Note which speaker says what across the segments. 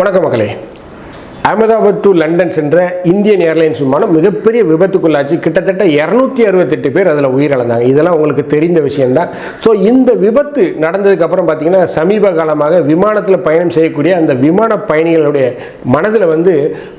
Speaker 1: வணக்கம் மக்களே. Ahmedabad to London சென்ற இந்தியன் ஏர்லைன்ஸ் விமானம் மிகப்பெரிய விபத்துக்குள்ளாச்சு. கிட்டத்தட்ட இரநூத்தி அறுபத்தெட்டு பேர் அதில் உயிரிழந்தாங்க. இதெல்லாம் உங்களுக்கு தெரிந்த விஷயம்தான். ஸோ இந்த விபத்து நடந்ததுக்கப்புறம் பார்த்தீங்கன்னா சமீப காலமாக விமானத்தில் பயணம் செய்யக்கூடிய அந்த விமான பயணிகளுடைய மனதில் வந்து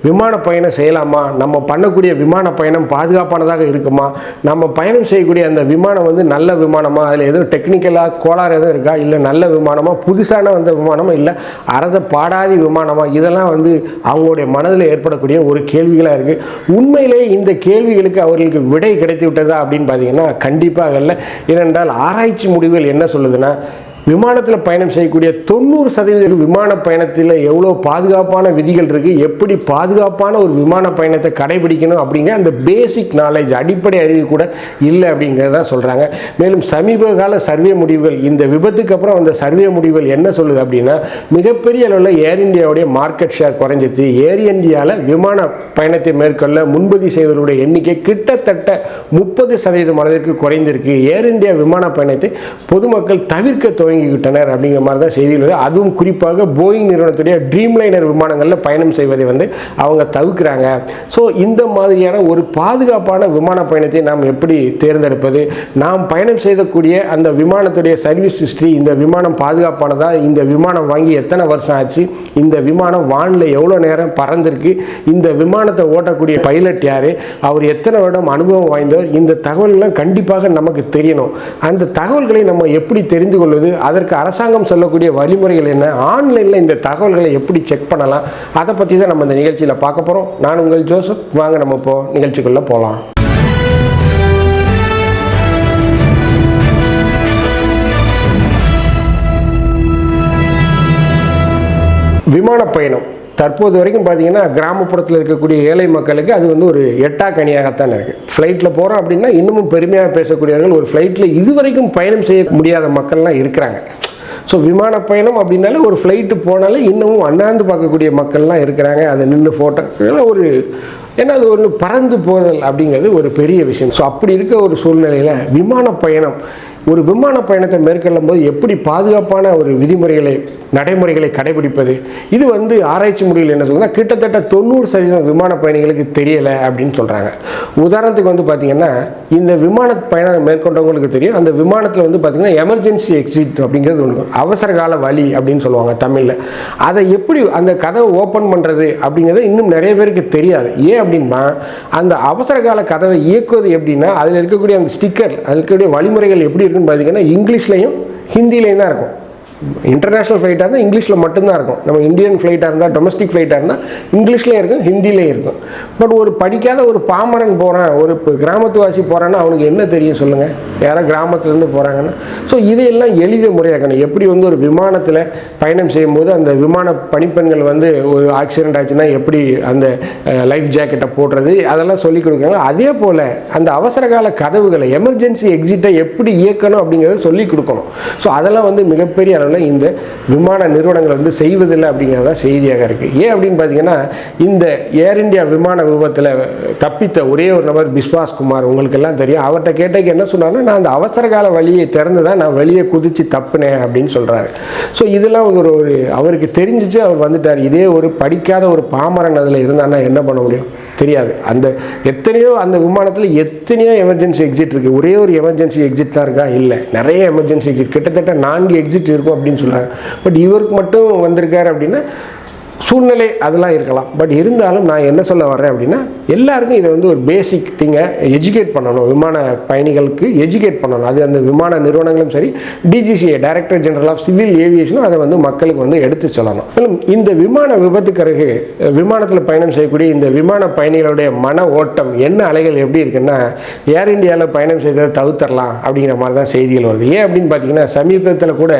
Speaker 1: விமான பயணம் செய்யலாமா? நம்ம பண்ணக்கூடிய விமான பயணம் பாதுகாப்பானதாக இருக்குமா? நம்ம பயணம் செய்யக்கூடிய அந்த விமானம் வந்து நல்ல விமானமா? அதில் எதுவும் டெக்னிக்கலாக கோளாறு எதுவும் இருக்கா? இல்லை நல்ல விமானமா? புதுசான வந்த விமானமா? இல்லை அறத பாடாதி விமானமா? இதெல்லாம் வந்து அவங்களுடைய மனதில் ஏற்படக்கூடிய ஒரு கேள்விகளாக இருக்குது உண்மையிலே இந்த கேள்விகளுக்கு அவர்களுக்கு விடை கிடைத்து விட்டதா அப்படின்னு பார்த்தீங்கன்னா கண்டிப்பாக இல்லை. ஏனென்றால் ஆராய்ச்சி முடிவுகள் என்ன சொல்லுதுன்னா விமானத்தில் பயணம் செய்யக்கூடிய தொண்ணூறு சதவீத விமான பயணத்தில் எவ்வளோ பாதுகாப்பான விதிகள் இருக்குது எப்படி பாதுகாப்பான ஒரு விமான பயணத்தை கடைபிடிக்கணும் அப்படிங்கிற அந்த பேசிக் நாலேஜ் அடிப்படை அறிவு கூட இல்லை அப்படிங்கிறத சொல்கிறாங்க மேலும் சமீப கால சர்வே முடிவுகள் இந்த விபத்துக்கு அப்புறம் அந்த சர்வே முடிவுகள் என்ன சொல்லுது அப்படின்னா மிகப்பெரிய அளவில் ஏர் இந்தியாவுடைய மார்க்கெட் ஷேர் குறைஞ்சிது ஏர் இந்தியாவில் விமான பயணத்தை மேற்கொள்ள முன்பதிவு செய்வர்களுடைய எண்ணிக்கை கிட்டத்தட்ட முப்பது சதவீதம் அளவிற்கு குறைந்திருக்கு. ஏர் இந்தியா விமான பயணத்தை பொதுமக்கள் தவிர்க்க துவங்கிவிட்டனர் அப்படிங்கிற மாதிரி தான் செய்திகள் வருது. அதுவும் குறிப்பாக போயிங் நிறுவனத்துடைய ட்ரீம் லைனர் விமானங்களில் பயணம் செய்வதை வந்து அவங்க தவிர்க்கிறாங்க. ஸோ இந்த மாதிரியான ஒரு பாதுகாப்பான விமான பயணத்தை நாம் எப்படி தேர்ந்தெடுப்பது? நாம் பயணம் செய்யக்கூடிய அந்த விமானத்துடைய சர்வீஸ் ஹிஸ்ட்ரி இந்த விமானம் பாதுகாப்பானதா? இந்த விமானம் வாங்கி எத்தனை வருஷம் ஆச்சு? இந்த விமானம் வானில் எவ்வளோ நேரம் பறந்திருக்கு? இந்த விமானத்தை ஓட்டக்கூடிய பைலட் யார்? அவர் எத்தனை வருடம் அனுபவம் வாய்ந்தவர்? இந்த தகவல்லாம் கண்டிப்பாக நமக்கு தெரியணும். அந்த தகவல்களை நம்ம எப்படி தெரிந்து கொள்வது? அதற்கு அரசாங்கம் சொல்லக்கூடிய வழிமுறைகள் என்ன? ஆன்லைனில் இந்த தகவல்களை எப்படி செக் பண்ணலாம்? அதை பற்றி தான் நம்ம இந்த நிகழ்ச்சியில் பார்க்க போகிறோம் நான் உங்கள் ஜோசப். வாங்க நம்ம இப்போ நிகழ்ச்சிக்குள்ளே போகலாம் விமான பயணம். தற்போது வரைக்கும் பார்த்தீங்கன்னா கிராமப்புறத்தில் இருக்கக்கூடிய ஏழை மக்களுக்கு அது வந்து ஒரு எட்டா கனியாகத்தான் இருக்குது ஃப்ளைட்டில் போகிறோம் அப்படின்னா இன்னமும் பெருமையாக பேசக்கூடியவர்கள் ஒரு ஃப்ளைட்டில் இதுவரைக்கும் பயணம் செய்ய முடியாத மக்கள்லாம் இருக்கிறாங்க. ஸோ விமான பயணம் அப்படின்னாலே ஒரு ஃப்ளைட்டு போனாலே இன்னமும் அண்ணாந்து பார்க்கக்கூடிய மக்கள்லாம் இருக்கிறாங்க. அதை நின்று ஃபோட்டோ ஒரு ஏன்னா அது ஒன்று பறந்து போதல் அப்படிங்கிறது ஒரு பெரிய விஷயம். ஸோ அப்படி இருக்க ஒரு சூழ்நிலையில் விமான பயணம் ஒரு விமான பயணத்தை மேற்கொள்ளும் போது எப்படி பாதுகாப்பான ஒரு விதிமுறைகளை நடைமுறைகளை கடைபிடிப்பது. இது வந்து ஆராய்ச்சி முடிவில் என்ன சொல்லுங்கன்னா கிட்டத்தட்ட தொண்ணூறு சதவீதம் விமான பயணிகளுக்கு தெரியலை அப்படின்னு சொல்கிறாங்க உதாரணத்துக்கு வந்து பார்த்திங்கன்னா இந்த விமான பயணம் மேற்கொண்டவங்களுக்கு தெரியும். அந்த விமானத்தில் வந்து பார்த்திங்கன்னா எமர்ஜென்சி எக்ஸிட் அப்படிங்கிறது ஒன்று அவசர கால வழி அப்படின்னு சொல்லுவாங்க தமிழில். அதை எப்படி அந்த கதவை ஓப்பன் பண்ணுறது அப்படிங்கிறது இன்னும் நிறைய பேருக்கு தெரியாது. ஏன் அப்படின்னா அந்த அவசர கால கதவை இயக்குவது எப்படின்னா அதில் இருக்கக்கூடிய அந்த ஸ்டிக்கர் அதில் இருக்கக்கூடிய வழிமுறைகள் எப்படி இருக்குன்னு பார்த்தீங்கன்னா இங்கிலீஷ்லையும் ஹிந்திலையும் தான் இருக்கும். இன்டர்நேஷ்னல் ஃப்ளைட்டாக இருந்தால் இங்கிலீஷில் மட்டும்தான் இருக்கும். நம்ம இந்தியன் ஃப்ளைட்டாக இருந்தால் டொமஸ்டிக் ஃப்ளைட்டாக இருந்தால் இங்கிலீஷ்லேயும் இருக்கும் ஹிந்திலேயும் இருக்கும். பட் ஒரு படிக்காத ஒரு பாமரன் போகிறான் ஒரு இப்போ கிராமத்துவாசி போகிறான்னா அவனுக்கு என்ன தெரியும் சொல்லுங்கள் யாரோ கிராமத்துலேருந்து போகிறாங்கன்னா ஸோ இதையெல்லாம் எளித முறையாக்கணும். எப்படி வந்து ஒரு விமானத்தில் பயணம் செய்யும்போது அந்த விமான பணிப்பெண்கள் வந்து ஒரு ஆக்சிடென்ட் ஆச்சுன்னா எப்படி அந்த லைஃப் ஜாக்கெட்டை போடுறது அதெல்லாம் சொல்லி கொடுக்குறாங்க அதே போல் அந்த அவசர கால கதவுகளை எமர்ஜென்சி எக்ஸிட்டை எப்படி இயக்கணும் அப்படிங்கிறத சொல்லி கொடுக்கணும். ஸோ அதெல்லாம் வந்து மிகப்பெரிய அளவில் இந்த விமான நிறுவனங்கள் வந்து செய்வதில்லை அப்படிங்கிறது தான் செய்தியாக இருக்குது ஏன் அப்படின்னு பார்த்தீங்கன்னா இந்த ஏர் இந்தியா விமான விபத்தில் தப்பித்த ஒரே ஒரு நபர் பிஸ்வாஸ் குமார் உங்களுக்கெல்லாம் தெரியும். அவர்கிட்ட கேட்டதுக்கு என்ன சொன்னார்னா நான் அந்த அவசர கால வழியை திறந்து தான் நான் வெளியே குதித்து தப்புனேன் அப்படின்னு சொல்கிறாரு ஸோ இதெல்லாம் ஒரு ஒரு அவருக்கு தெரிஞ்சிச்சு அவர் வந்துட்டார். இதே ஒரு படிக்காத ஒரு பாமரன் அதில் இருந்தான்னா என்ன பண்ண முடியும்? தெரியாது. அந்த எத்தனையோ அந்த விமானத்தில் எத்தனையோ எமர்ஜென்சி எக்ஸிட் இருக்குது ஒரே ஒரு எமர்ஜென்சி எக்ஸிட் தான் இருக்கா? இல்லை. நிறைய எமர்ஜென்சி எக்ஸிட் கிட்டத்தட்ட நான்கு எக்ஸிட் இருக்கும் அப்படின்னு சொல்கிறாங்க பட் இவருக்கு மட்டும் வந்திருக்காரு அப்படின்னா சூழ்நிலை அதெல்லாம் இருக்கலாம். பட் இருந்தாலும் நான் என்ன சொல்ல வர்றேன் அப்படின்னா எல்லாருக்கும் இதை வந்து ஒரு பேசிக் திங்கை எஜுகேட் பண்ணணும். விமான பயணிகளுக்கு எஜுகேட் பண்ணணும். அது அந்த விமான நிறுவனங்களும் சரி DGCA director general of civil ஏவியேஷனும் அதை வந்து மக்களுக்கு வந்து எடுத்து சொல்லணும். மேலும் இந்த விமான விபத்துக்கருகு விமானத்தில் பயணம் செய்யக்கூடிய இந்த விமான பயணிகளுடைய மன ஓட்டம் என்ன அலைகள் எப்படி இருக்குன்னா ஏர் இந்தியாவில் பயணம் செய்ததை தவிர்த்தரலாம் அப்படிங்கிற மாதிரி தான் செய்திகள் வருது. ஏன் அப்படின்னு பார்த்தீங்கன்னா சமீபத்தில் கூட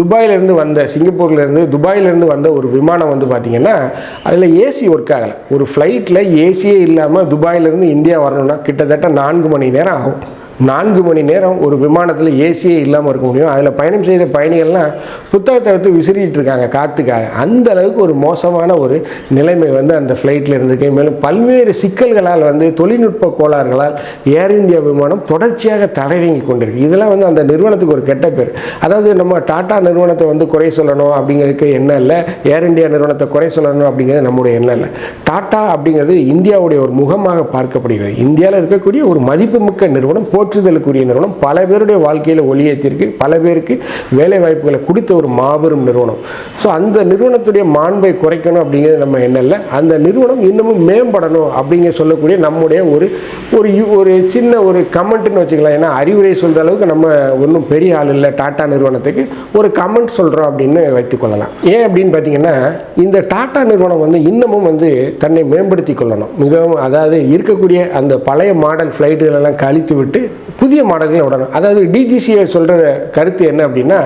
Speaker 1: துபாயிலேருந்து வந்த சிங்கப்பூர்லேருந்து துபாயிலேருந்து வந்த ஒரு விமானம் வந்து பார்த்தீங்கன்னா அதில் ஏசி ஒர்க் ஆகலை. ஒரு ஃப்ளைட்டில் ஏசியே இல்லாமல் துபாயிலேருந்து இந்தியா வரணும்னா கிட்டத்தட்ட நான்கு மணி நேரம் ஆகும். நான்கு மணி நேரம் ஒரு விமானத்தில் ஏசியே இல்லாமல் இருக்க முடியும். அதில் பயணம் செய்த பயணிகள்லாம் புத்தகத்தை எடுத்து விசிறிட்டு இருக்காங்க காற்றுக்காக அந்த அளவுக்கு ஒரு மோசமான ஒரு நிலைமை வந்து அந்த ஃப்ளைட்டில் இருந்திருக்கு. மேலும் பல்வேறு சிக்கல்களால் வந்து தொழில்நுட்ப கோளாறுகளால் ஏர் இந்தியா விமானம் தொடர்ச்சியாக தடையங்கி கொண்டிருக்கு. இதெல்லாம் வந்து அந்த நிறுவனத்துக்கு ஒரு கெட்ட பேர். அதாவது நம்ம டாடா நிறுவனத்தை வந்து குறை சொல்லணும் அப்படிங்கிறதுக்கு என்ன இல்லை. ஏர் இந்தியா நிறுவனத்தை குறை சொல்லணும் அப்படிங்கிறது நம்முடைய எண்ணம் இல்லை. டாடா அப்படிங்கிறது இந்தியாவுடைய ஒரு முகமாக பார்க்கப்படுகிறது. இந்தியாவில் இருக்கக்கூடிய ஒரு மதிப்புமிக்க நிறுவனம் போட்டி போற்றுதலுக்குரிய நிறுவனம் பல பேருடைய வாழ்க்கையில் ஒளியேற்றிருக்கு பல பேருக்கு வேலை வாய்ப்புகளை கொடுத்த ஒரு மாபெரும் நிறுவனம். ஸோ அந்த நிறுவனத்துடைய மாண்பை குறைக்கணும் அப்படிங்கிறது நம்ம எண்ணம் அந்த நிறுவனம் இன்னமும் மேம்படணும் அப்படிங்க சொல்லக்கூடிய நம்முடைய ஒரு ஒரு யு- ஒரு சின்ன ஒரு கமெண்ட்னு வச்சுக்கலாம். ஏன்னா அறிவுரை சொல்கிற அளவுக்கு நம்ம ஒன்றும் பெரிய ஆள் இல்லை. டாட்டா நிறுவனத்துக்கு ஒரு கமெண்ட் சொல்கிறோம் அப்படின்னு வைத்துக்கொள்ளலாம் ஏன் அப்படின்னு பார்த்தீங்கன்னா இந்த டாட்டா நிறுவனம் வந்து இன்னமும் வந்து தன்னை மேம்படுத்தி கொள்ளணும். மிகவும் அதாவது இருக்கக்கூடிய அந்த பழைய மாடல் ஃப்ளைட்டுகள் எல்லாம் கழித்து விட்டு புதிய மாடல்களை விடணும். அதாவது டிஜிசிஏ சொல்கிற கருத்து என்ன அப்படின்னா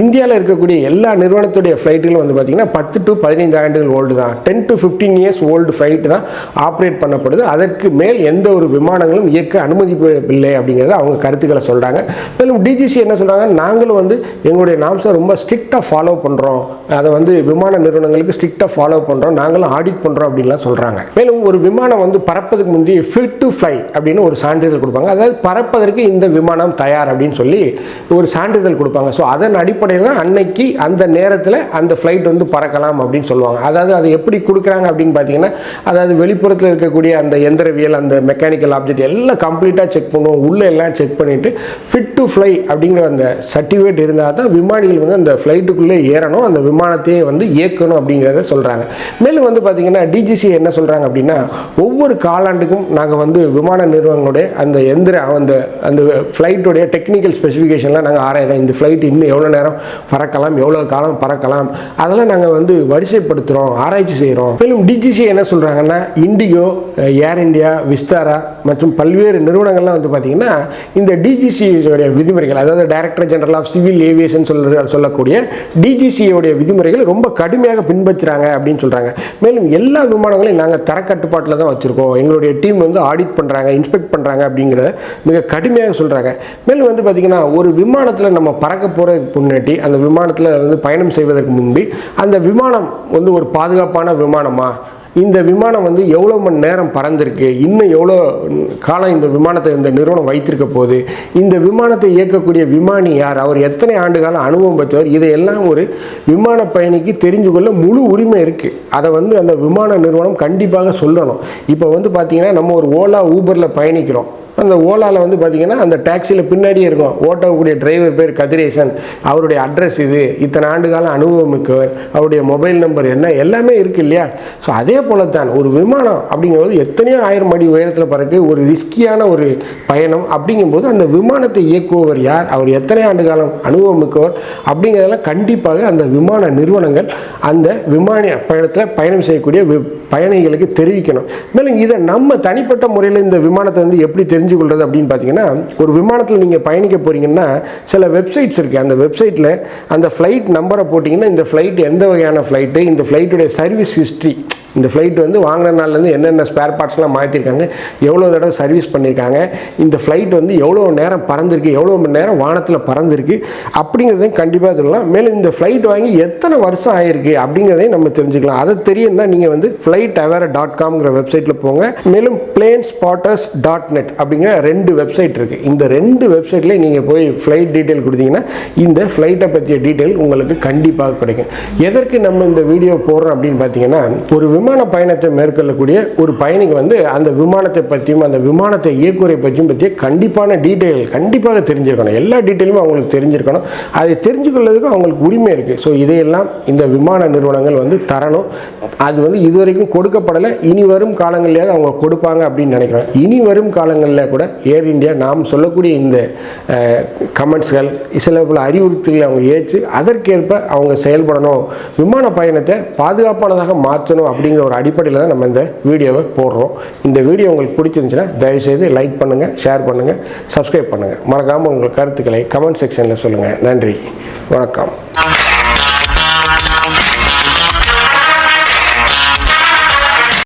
Speaker 1: இந்தியாவில் இருக்கக்கூடிய எல்லா நிறுவனத்துடைய ஃப்ளைட்டுகளும் வந்து பார்த்திங்கன்னா பத்து டு பதினைந்து ஆண்டுகள் ஓல்டு தான். Ten to fifteen years old flight தான் ஆப்ரேட் பண்ணப்படுது. அதற்கு மேல் எந்த ஒரு விமானங்களும் இயக்க அனுமதிப்பில்லை அப்படிங்கிறத அவங்க கருத்துக்களை சொல்கிறாங்க மேலும் டிஜிசி என்ன சொல்கிறாங்க நாங்களும் வந்து எங்களுடைய நாம்ஸை ரொம்ப ஸ்ட்ரிக்டாக ஃபாலோ பண்ணுறோம் அதை வந்து விமான நிறுவனங்களுக்கு ஸ்ட்ரிக்டாக ஃபாலோ பண்ணுறோம் நாங்களும் ஆடிட் பண்ணுறோம் அப்படின்லாம் சொல்கிறாங்க மேலும் ஒரு விமானம் வந்து பறப்பதுக்கு முந்தைய ஃபிட் டு ஃப்ளை அப்படின்னு ஒரு சான்றிதழ் கொடுப்பாங்க. அதாவது பறப்பதற்கு இந்த விமானம் தயார் அப்படின்னு சொல்லி ஒரு சான்றிதழ் கொடுப்பாங்க. ஸோ அதன் அடிப்படையில் தான் அன்னைக்கு அந்த நேரத்தில் அந்த ஃப்ளைட் வந்து பறக்கலாம் அப்படின்னு சொல்லுவாங்க. அதாவது அதை எப்படி கொடுக்குறாங்க அப்படின்னு பார்த்தீங்கன்னா அதாவது வெளிப்புறத்தில் இருக்கக்கூடிய அந்த எந்திரவியல் அந்த மெக்கானிக்கல் ஆப்ஜெக்ட் எல்லாம் கம்ப்ளீட்டாக செக் பண்ணுவோம். உள்ளே எல்லாம் செக் பண்ணிவிட்டு ஃபிட் டு ஃப்ளை அப்படிங்கிற அந்த சர்டிஃபிகேட் இருந்தால் தான் விமானிகள் வந்து அந்த ஃப்ளைட்டுக்குள்ளே ஏறணும் அந்த விமானத்தையே வந்து இயக்கணும் அப்படிங்கிறத சொல்கிறாங்க மேலும் வந்து பார்த்தீங்கன்னா டிஜிசி என்ன சொல்கிறாங்க அப்படின்னா ஒவ்வொரு காலாண்டுக்கும் நாங்கள் வந்து விமான நிறுவனங்களுடைய அந்த எந்திர அந்த அந்த ஃப்ளைட்டுடைய டெக்னிக்கல் ஸ்பெசிஃபிகேஷன்லாம் நாங்கள் ஆராயிறோம். இந்த ஃப்ளைட் இன்னும் எவ்வளோ நேரம் பறக்கலாம் எவ்வளோ காலம் பறக்கலாம் அதெல்லாம் நாங்கள் வந்து வரிசைப்படுத்துகிறோம் ஆராய்ச்சி செய்கிறோம் மேலும் டிஜிசி என்ன சொல்கிறாங்கன்னா இண்டிகோ ஏர் இண்டியா விஸ்தாரா மற்றும் பல்வேறு நிறுவனங்கள்லாம் வந்து பார்த்திங்கன்னா இந்த டிஜிசியோடைய விதிமுறைகள் அதாவது director general of civil aviation சொல்கிற சொல்லக்கூடிய டிஜிசியோடைய விதிமுறைகள் ரொம்ப கடுமையாக பின்பற்றுறாங்க அப்படின்னு சொல்கிறாங்க மேலும் எல்லா விமானங்களையும் நாங்கள் தரக்கட்டுப்பாட்டில் தான் வச்சுருக்கோம். எங்களுடைய டீம் வந்து ஆடிட் பண்ணுறாங்க இன்ஸ்பெக்ட் பண்ணுறாங்க அப்படிங்கிறத மிக கடுமையாக சொல்கிறாங்க மேலும் வந்து பார்த்திங்கன்னா ஒரு விமானத்தில் நம்ம பறக்க போகிற முன்னாடி அந்த விமானத்தில் வந்து பயணம் செய்வதற்கு முன்பு அந்த விமானம் வந்து ஒரு பாதுகாப்பான விமானமாக இந்த விமானம் வந்து எவ்வளோ மணி நேரம் பறந்திருக்கு? இன்னும் எவ்வளோ காலம் இந்த விமானத்தை இந்த நிறுவனம் வைத்திருக்க போது இந்த விமானத்தை இயக்கக்கூடிய விமானி யார்? அவர் எத்தனை ஆண்டு காலம் அனுபவம் பெற்றவர்? இதையெல்லாம் ஒரு விமான பயணிக்கு தெரிஞ்சு கொள்ள முழு உரிமை இருக்குது அதை வந்து அந்த விமான நிறுவனம் கண்டிப்பாக சொல்லணும். இப்போ வந்து பார்த்திங்கன்னா நம்ம ஒரு ஓலா ஊபரில் பயணிக்கிறோம். அந்த ஓலாவில் வந்து பார்த்தீங்கன்னா அந்த டாக்ஸியில் பின்னாடியே இருக்கும். ஓட்டக்கூடிய டிரைவர் பேர் கதிரேசன். அவருடைய அட்ரஸ் இது. இத்தனை ஆண்டு காலம் அனுபவம் மிக்கவர் அவருடைய மொபைல் நம்பர் என்ன? எல்லாமே இருக்குது இல்லையா? ஸோ அதே போல தான் ஒரு விமானம் அப்படிங்கும்போது எத்தனையோ ஆயிரம் அடி உயரத்தில் பறக்கு ஒரு ரிஸ்கியான ஒரு பயணம் அப்படிங்கும்போது அந்த விமானத்தை இயக்குபவர் யார்? அவர் எத்தனை ஆண்டு காலம் அனுபவமிக்கவர் அப்படிங்கிறதெல்லாம் கண்டிப்பாக அந்த விமான நிறுவனங்கள் அந்த விமான பயணத்தில் பயணம் செய்யக்கூடிய பயணிகளுக்கு தெரிவிக்கணும். மேலும் இதை நம்ம தனிப்பட்ட முறையில் இந்த விமானத்தை வந்து எப்படி தெரிஞ்சு கொள்வது அப்படின்னு பார்த்தீங்கன்னா ஒரு விமானத்தில் நீங்கள் பயணிக்க போகிறீங்கன்னா சில வெப்சைட்ஸ் இருக்குது அந்த வெப்சைட்டில் அந்த ஃப்ளைட் நம்பரை போட்டிங்கன்னா இந்த ஃப்ளைட் எந்த வகையான ஃப்ளைட்டு இந்த ஃப்ளைட்டுடைய சர்வீஸ் ஹிஸ்ட்ரி இந்த ஃப்ளைட் வந்து வாங்கின நாள்லேருந்து என்னென்ன ஸ்பேர் பார்ட்ஸ்லாம் மாற்றிருக்காங்க எவ்வளோ தடவை சர்வீஸ் பண்ணியிருக்காங்க இந்த ஃப்ளைட் வந்து எவ்வளோ நேரம் பறந்துருக்கு எவ்வளோ மணி நேரம் வானத்தில் பறந்துருக்கு அப்படிங்கிறதையும் கண்டிப்பாக சொல்லலாம். மேலும் இந்த ஃப்ளைட் வாங்கி எத்தனை வருஷம் ஆயிருக்கு அப்படிங்கிறதையும் நம்ம தெரிஞ்சுக்கலாம். அதை தெரியும்னா நீங்கள் வந்து ஃப்ளைட் அவேர டாட் காம்ங்கிற வெப்சைட்டில் போங்க. மேலும் பிளேன் ஸ்பாட்டர்ஸ் டாட் நெட் அப்படிங்கிற ரெண்டு வெப்சைட் இருக்குது இந்த ரெண்டு வெப்சைட்லேயும் நீங்கள் போய் ஃப்ளைட் டீட்டெயில் கொடுத்தீங்கன்னா இந்த ஃப்ளைட்டை பற்றிய டீட்டெயில் உங்களுக்கு கண்டிப்பாக கிடைக்கும். எதற்கு நம்ம இந்த வீடியோ போடுறோம் அப்படின்னு பார்த்தீங்கன்னா ஒரு விமான பயணத்தை மேற்கொள்ளக்கூடிய ஒரு பயணிக்கு வந்து அந்த விமானத்தை பற்றியும் அந்த விமானத்தை இயக்குறை பற்றியும் பற்றிய கண்டிப்பான டீட்டெயில் கண்டிப்பாக தெரிஞ்சிருக்கணும். எல்லா டீட்டெயிலுமே அவங்களுக்கு தெரிஞ்சிருக்கணும். அதை தெரிஞ்சுக்கொள்ளதுக்கு அவங்களுக்கு உரிமை இருக்குது ஸோ இதையெல்லாம் இந்த விமான நிறுவனங்கள் வந்து தரணும். அது வந்து இதுவரைக்கும் கொடுக்கப்படலை. இனி வரும் காலங்களிலேயாவது அவங்க கொடுப்பாங்க அப்படின்னு நினைக்கிறேன். இனி வரும் காலங்களில் கூட ஏர் இந்தியா நாம் சொல்லக்கூடிய இந்த கமெண்ட்ஸ்கள் சில பல அறிவுறுத்தல்களை அவங்க ஏற்று அதற்கேற்ப அவங்க செயல்படணும். விமான பயணத்தை பாதுகாப்பானதாக மாற்றணும் அப்படிங்கிற ஒரு அடிப்படையில் தான் நம்ம இந்த வீடியோவை போடுறோம். இந்த வீடியோ உங்களுக்கு பிடிச்சிருந்துச்சுன்னா தயவுசெய்து லைக் பண்ணுங்கள் ஷேர் பண்ணுங்கள் சப்ஸ்கிரைப் பண்ணுங்கள் மறக்காமல் உங்கள் கருத்துக்களை கமெண்ட் செக்ஷனில் சொல்லுங்கள் நன்றி. வணக்கம்.